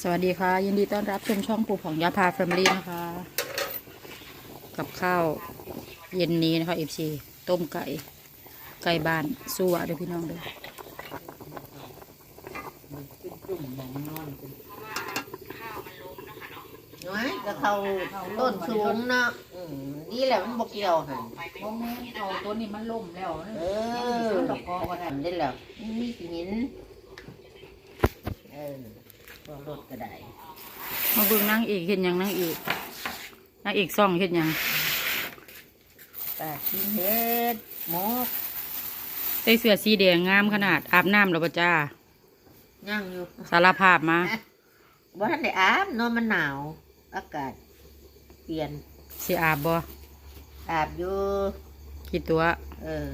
สวัสดีค่ะ ยินดีต้อนรับชมช่องปู่ของยาพาแฟมิลี่นะคะ กับข้าวเย็นนี้นะคะเอฟซีต้มไก่ ไก่บ้านสู้อะเด้อพี่น้องเด้อน้อยก็เขาต้นสูงเนาะอืมนี่แหละมันบกเกี่ยวหันโมเมนเอาตัวนี้มันล่มแล้วเออดอกกอก็ได้ได้แล้วมีหินเออพว กรถก็ได้มาเบิ่งนางเอกเห็นยังนางเอกนางเอกซ่องเห็นยังตาชิ้นเฮ็ดหมกใส่เสื้อสีแดงงามขนาดอาบน้ำแล้วปะจ้าย่างอยู่สารภาพมาบ่ทันได้อาบเนาะมันหนาว อากาศ เปลี่ยนสิอาบบ่อาบอยู่กี่ตัว เออ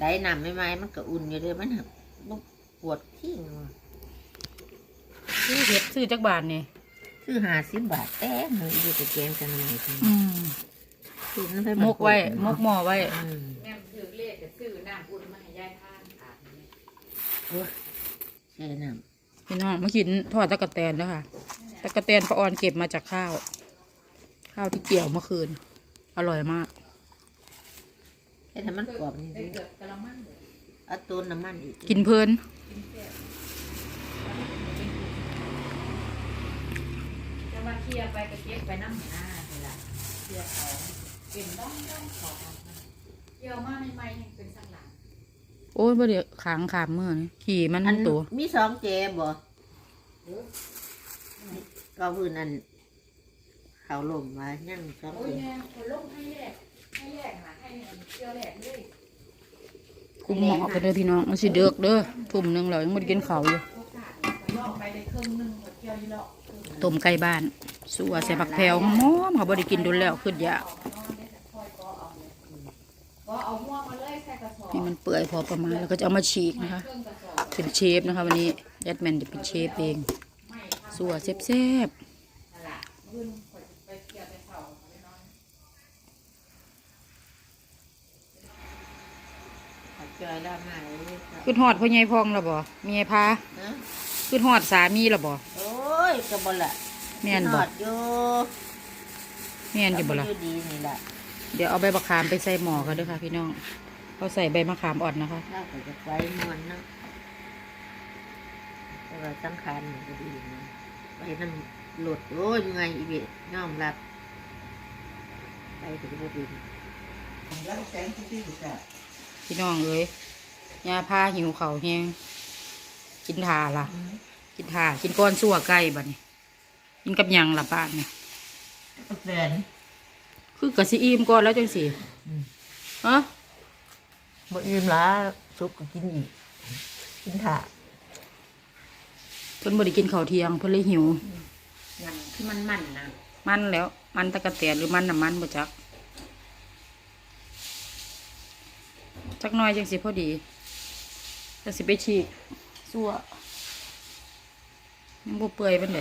ได้น้ำไม่ไหมมันก็อุ่นอยู่เด้อมันหักบ่ปวดทิ้งว่ะ ซื้อเห็ดซื้อจักบาทนี่ซื้อหาสิบบาทแต่มืออยู่แต่แกงกันหน่อยอืมซื้อน้ำไปมกไว้มกหม้อไว้อืมแม่ถือเลขซื้อน้ำอุ่นมาให้ยายทานอาบใช่น้พี่น้องเมื่อกี้ทอดตะกะแตนแล้วค่ะตะกะแตนปลาออนเก็บมาจากข้าว ข้าวที่เกี่ยวเมื่อคืน อร่อยมากำให้ทำมันกรอบนี่สิเอาต้นน้ำมันอีกกินเพลิน จะมา เคลียร์ไปก็เก็บไปน้ำหน้าเลยล่ะเคลียร์ของเป็นด้อมด้อมของมันเกี่ยวมาใหม่ๆยังเป็นสังหลังโอ้ยบ่เดี๋ยวขางขามเมื่อนี่ขี่มันอันตัว มีสองเจบ่ก็พื้นอันเขาลมมายังสองโอ้เจยเนี่ยคนลงให้แยกให้แยกหาให้เนี่ยเกี่ยวแหลกเลยคุมหมอไปเด้อพี่น้องมันสิเดือกเด้อทุ่มหนึงแล้วยังไม่ได้กินข้าวอยู่โอกาสลอกไปได้ครึ่งหนึงหมดเกี่ยวยี่หลอกต้มไก่บ้าน สัวใส่ผักแพรวหอมเขาบ่ได้กินโดนแล้วขึ้นยากก็เอาหัวมาเลยใส่กระสอบให้มันเปื่อยพอประมาณแล้วก็จะเอามาฉีกนะคะเครื่องกระสอบเป็นเชฟนะคะ วันนี้แอดแมนจะเป็นเชฟเองสัวแซ่บนั่นแหละมื้อนึงข่อยสิไปเกี่ยวไปเผาไปนอนเขาจอยแล้วมาเลยๆขึ้นฮอดพ่อใหญ่พองแล้วบ่เมียพานะขึ้นฮอดสามีแล้วบ่โอ้ยกระบละ แม่นนบ่อดอยู่แม่นอยู่บ่ล่ะ อยู่ดีนี่แหละเดี๋ยวเอาใบมะขามไปใส่หม้อกันเด้วยค่ะพี่น้องเขาใส่ใบมะขามอ่อนนะคะถ้าก็จะไว้มวนเนาะแต่ว่าสังขารมันก็ดีนะไปนั่นหลุดโอ้ยยังไงอีเบะยอมรับ ไปถึงบ่ดีพี่น้องเอ้ยยาพาหิวเขาวแฮงกินทาล่ะ กินทากินก้อนสั่วไก่บัดนี้ กินกับหยังล่ะป้าเนี่ยแฟนคือกะสิอิ่มก่อนแล้วจังสิอืมฮะบ่อิ่มละซุปก็กินอีกกินถ่าเพิ่นบ่ได้กินข้าวเที่ยงเพิ่นเลยหิว มันที่มันมันนะมันแล้วมันตะกะแตนหรือมันน้ำมันบ่จักจักหน้อยจังสิพอดีจังสิไปฉีกสั่วยังบ่เปื่อยปานใด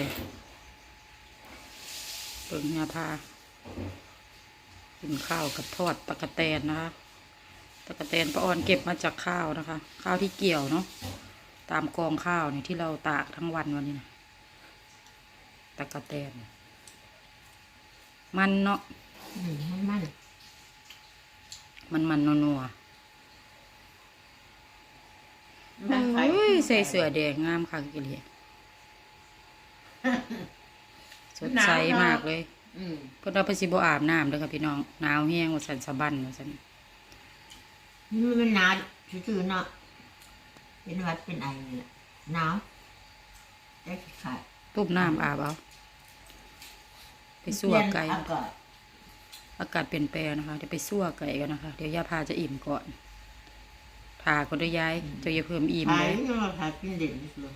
เปิงยาพากินข้าวกับทอดตะกะแตนนะคะตะกะแตนป้าออนเก็บมาจากข้าวนะคะ ข้าวที่เกี่ยวเนาะตามกองข้าวเนี่ยที่เราตากทั้งวันวันนี้นะตะกะแตน มันเนาะอืมมันมันมันมันนัวมันๆไข่เฮ้ยใส่เสื้อแดงงามค่ะกิเลสส ดใสมากเลยอืมเพิ่นเอาไปสิบ่อาบน้ำเด้อค่ะพี่น้องหนาวแห้งว่าสันสะบันว่าสันนี่มันหนาวซื่อๆเนาะเป็นหวัดเป็นไอนี่แหละหนาวได้ขาดต้มน้ำอาบเอาไปสั่วไก่เปลี่ยนอากาศอากาศเปลี่ยนแปลงนะคะเดี๋ยวไปสั่วไก่กันนะคะ เดี๋ยวยาพาจะอิ่มก่อนทาก็ได้ยายเจะอย่าเพิ่มอิ่มขาเลยยเราขายเป็นเด่นที่สุด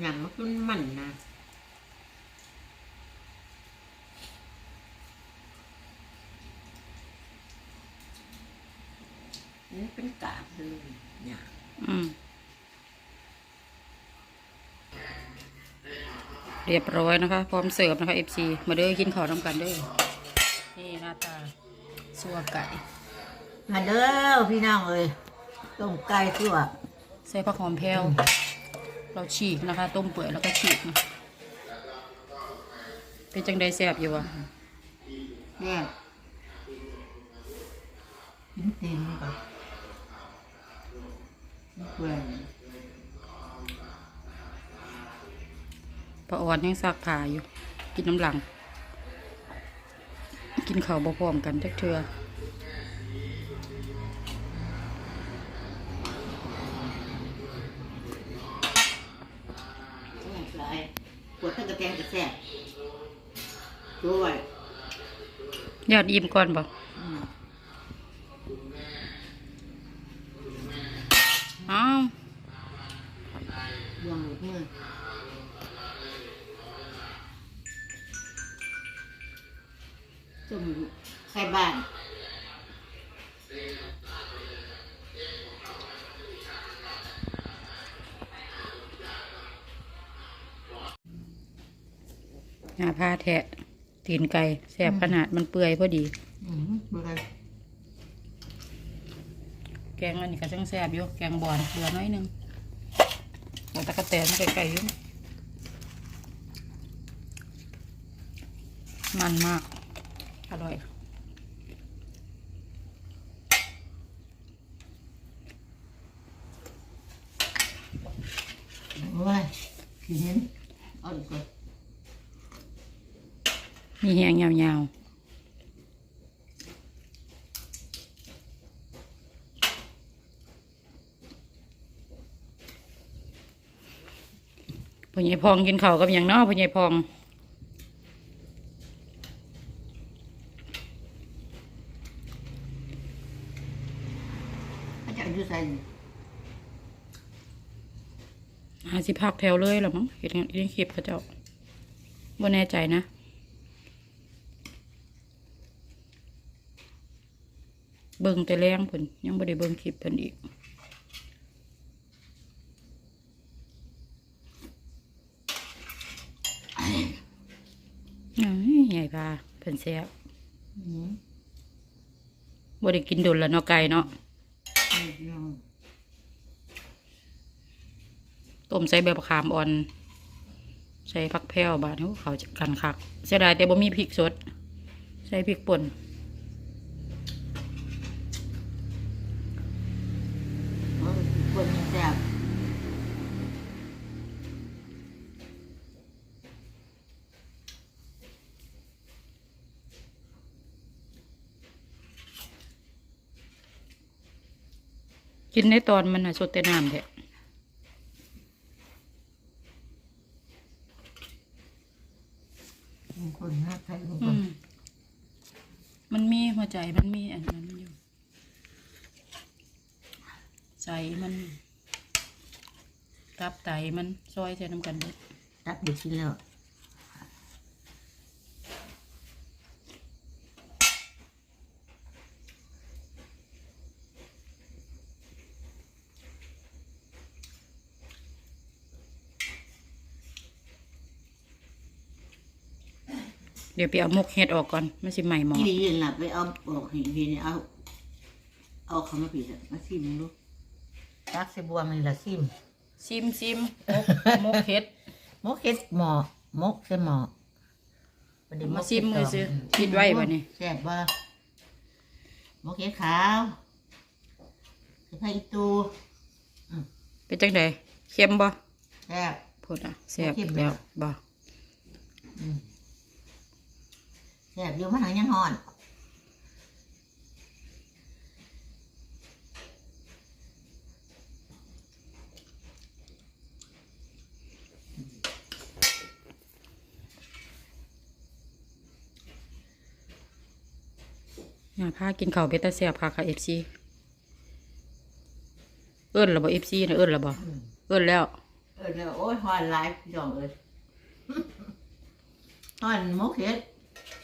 อย่างมันก็มันนะ นี่เป็นกาบเลยเนี่ยอืม เรียบร้อยนะคะ พร้อมเสิร์ฟนะคะ FC มาเด้อกินข้าวน้ำกันเด้อนี่หน้าตาสั่วไก่มาเด้อพี่น้องเอ้ยต้มไก่ตัวใส่ผักหอมแพรวเราฉีกนะคะ ต้มเปื่อยแล้วก็ฉีกนะเป็นจังไดแซ่บอยู่วะแยกกินตีนมันก่อน เปื่อยปลาอ่อนยังซักผ้าอยู่ กินน้ำหลัง กินข้าวบ่พร้อมกันจักเทื่อแซ่บหลายปวดทั้งกระแตงกระแซ่บด้วยยอดอิ่มก่อนบ่อืม อ้าวดวงหลุดมือจุ่มไข่บ้านหาผ้าแทะตีนไก่แซ่บขนาดมันเปื่อยพอดี อืมเบื่อ แกงอันนี้ก็จังแซ่บอยู่แกงบอนเกลือน้อยหนึงหมูตะกะแตนไก่ๆอยู่มันมาก อร่อยโอ้ยขี้เห็นเอาดีกว่ามีแหงยาวๆ พ่อใหญ่พองกินข้าวกับอย่างเนอพ่อใหญ่พองเขาจะเอาอยู่ใส่นี่หาสิพักแถวเลยเหรอมั้งเห็นเห็นคลิปเขาเจ้าบ่แน่ใจนะเบิ่งแต่แรงเพิ่นยังบ่ได้เบิ่งคลิปเพิ่นอีกเอ้ยให ญ่พาเพิ่นแซ่บอืมบ่ได้กินโดนแล้วเนาะไก่เนาะเอาอยู่ต้มใส่ใบมะขามอ่อน ใส่ผักแพรวบาดนี้เขาจะกันคัก เสียดายแต่บ่มีพริกสด ใส่พริกป่น กินในตอนมันน่ะสดแต่น้ำแท้คนน่าใส่ลงอืไปมมันมีหัวใจมันมีอันนั้นอยู่ใจมันตับไตมันซอยใส่น้ำกันเบิด ตับเด็กกินแล้ว ดี๋ยวไปเอามกเห็ดออกก่อนมันสิใหม่หมอที่ยืนหลับไปเอาออกเห็นเห็นเอา เอาเขามาปิดอะมาซิมลูกตักใส่บัวมันละซิมซิมซิมมกมกเห็ดมกเฮ็ดหมอมกใส่หมอบัดนี้มาซิมมือซื้อคิดไว้บ่นี่แซ่บบ่มกเฮ็ดขาวใส่ไข่อีตูเป็นจังไดเค็มบ่แซ่บพูดอะแซ่บบ่เค็อีมกแล้วบ่ แซ่บอยู่มันหางยังห่อนอย่าพากินข้าวเบดแตาแซ่บค่ะค่ะ FC เอิ้นแล้วบ่ FC นะเอิ้นแล้วบ่เอิ้นแล้ว เออเดี๋ยวโอ้ยห่อนหลายพี่น้องเอ้ยห่อนมกเฮ็ด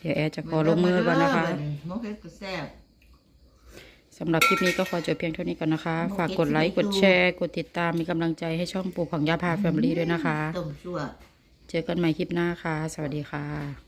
เดี๋ยวแอร์จะขอลงมือก่อนนะคะมกเฮ็ดก็แซ่บสำหรับคลิปนี้ก็ขอจบเพียงเท่านี้ก่อนนะคะ ฝากกดไลค์ กดแชร์ กดติดตาม มีกำลังใจให้ช่องปู่ของยาพาแฟมิลี่ด้วยนะคะต้มชั่วเจอกันใหม่คลิปหน้าค่ะ สวัสดีค่ะ